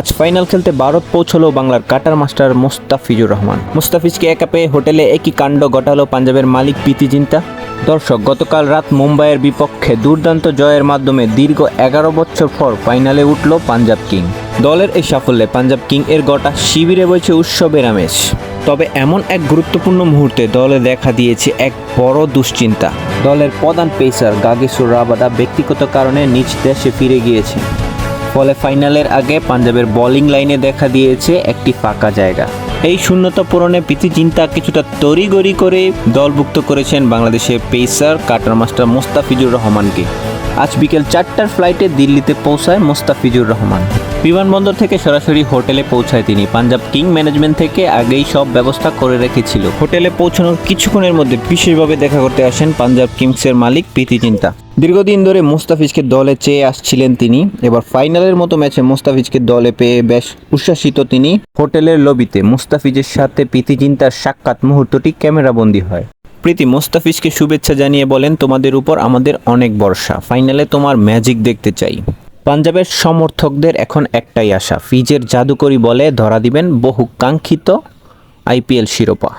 আজ ফাইনাল খেলতে ভারত পৌঁছলো বাংলার কাটার মাস্টার মোস্তাফিজুর রহমান। মুস্তাফিজকে একা পেয়ে হোটেলে একই কাণ্ড ঘটালো পাঞ্জাবের মালিক প্রীতি জিন্তা। দর্শক, গতকাল রাত মুম্বাইয়ের বিপক্ষে দুর্দান্ত জয়ের মাধ্যমে দীর্ঘ এগারো বছর পর ফাইনালে উঠল পাঞ্জাব কিং। দলের এই সাফল্যে পাঞ্জাব কিং এর গোটা শিবিরে বইছে উৎসবের আমেজ। তবে এমন এক গুরুত্বপূর্ণ মুহূর্তে দলে দেখা দিয়েছে এক বড় দুশ্চিন্তা। দলের প্রধান পেসার গাগেশ্বর রাবাদা ব্যক্তিগত কারণে নিজ দেশে ফিরে গিয়েছে ফলে ফাইনালের আগে পাঞ্জাবের বোলিং লাইনে দেখা দিয়েছে একটি ফাঁকা জায়গা। এই শূন্যতা পূরণে প্রীতি চিন্তা কিছুটা তড়িগড়ি করে দলভুক্ত করেছেন বাংলাদেশের পেসার, কাটার মাস্টার মোস্তাফিজুর রহমানকে। আজ বিকেল চারটার ফ্লাইটে দিল্লিতে পৌঁছায় মোস্তাফিজুর রহমান। বিমানবন্দর থেকে সরাসরি হোটেলে পৌঁছায় তিনি। পাঞ্জাব কিং ম্যানেজমেন্ট থেকে আগেই সব ব্যবস্থা করে রেখেছিল। হোটেলে পৌঁছানোর কিছুক্ষণের মধ্যে বিশেষভাবে দেখা করতে আসেন পাঞ্জাব কিংসের মালিক প্রীতি চিন্তা দীর্ঘদিন ধরে মুস্তাফিজকে দলে চেয়ে আসছিলেন তিনি। এবার ফাইনালের মতো ম্যাচে মুস্তাফিজকে দলে পেয়ে বেশ উচ্ছ্বাসিত তিনি। হোটেলের লবিতে মুস্তাফিজের সাথে প্রীতি চিন্তার সাক্ষাৎ মুহূর্তটি ক্যামেরাবন্দি হয়। প্রীতি, মুস্তাফিজকে শুভেচ্ছা জানিয়ে বলেন, তোমাদের উপর আমাদের অনেক ভরসা। ফাইনালে তোমার ম্যাজিক দেখতে চাই। পাঞ্জাবের সমর্থকদের এখন একটাই আশা। ফিজের জাদুকরি বলে ধরা দিবেন বহু কাঙ্ক্ষিত আইপিএল শিরোপা।